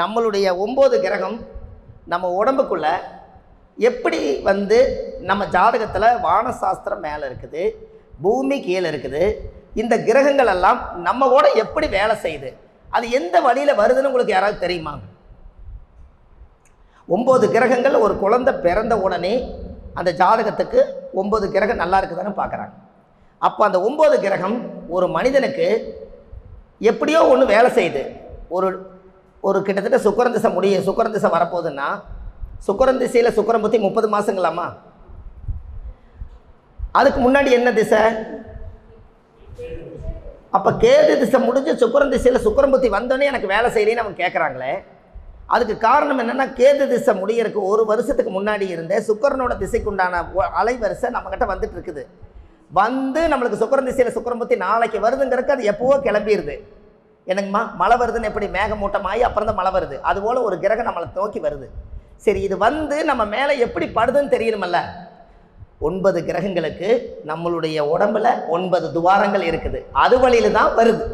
நம்மளுடைய ஒம்பது கிரகம் நம்ம உடம்புக்குள்ள எப்படி வந்து நம்ம ஜாதகத்தில் வானசாஸ்திரம் மேலே இருக்குது பூமி கீழே இருக்குது இந்த கிரகங்கள் எல்லாம் நம்ம கூட எப்படி வேலை செய்யுது அது எந்த வழியில் வருதுன்னு உங்களுக்கு யாராவது தெரியுமா? ஒம்பது கிரகங்கள் ஒரு குழந்தை பிறந்த உடனே அந்த ஜாதகத்துக்கு ஒம்பது கிரகம் நல்லா இருக்குதான்னு பார்க்குறாங்க. அப்போ அந்த ஒம்பது கிரகம் ஒரு மனிதனுக்கு எப்படியோ ஒன்று வேலை செய்யுது. ஒரு ஒரு கிட்டத்தட்ட சுக்கரன் திசை முடிய சுக்கரன் திசை வரப்போகுதுன்னா சுக்கரன் திசையில் சுக்கரன் பற்றி முப்பது மாதங்களாமா அதுக்கு முன்னாடி என்ன திசை? அப்போ கேது திசை முடிஞ்சு சுக்கரன் திசையில் சுக்கரன் புத்தி வந்தோடனே எனக்கு வேலை செய்யலேன்னு அவங்க கேட்குறாங்களே அதுக்கு காரணம் என்னென்னா கேது திசை முடியறதுக்கு ஒரு வருஷத்துக்கு முன்னாடி இருந்தே சுக்கரனோட திசைக்குண்டான அலைவரிசை நம்மக்கிட்ட வந்துட்டு இருக்குது. வந்து நம்மளுக்கு சுக்கரன் திசையில் சுக்கரன் புத்தி நாளைக்கு வருதுங்கிறதுக்கு அது எப்போவோ கிளம்பிடுது எனக்குமா மழை வருதுன்னு எப்படி மேகமூட்டமாகி அப்புறம் தான் மழை வருது. அதுபோல் ஒரு கிரகம் நம்மளை நோக்கி வருது. சரி இது வந்து நம்ம மேலே எப்படி படுதுன்னு தெரியணுமல்ல. ஒன்பது கிரகங்களுக்கு நம்மளுடைய உடம்புல ஒன்பது துவாரங்கள் இருக்குது. அது வழியில தான் வருது.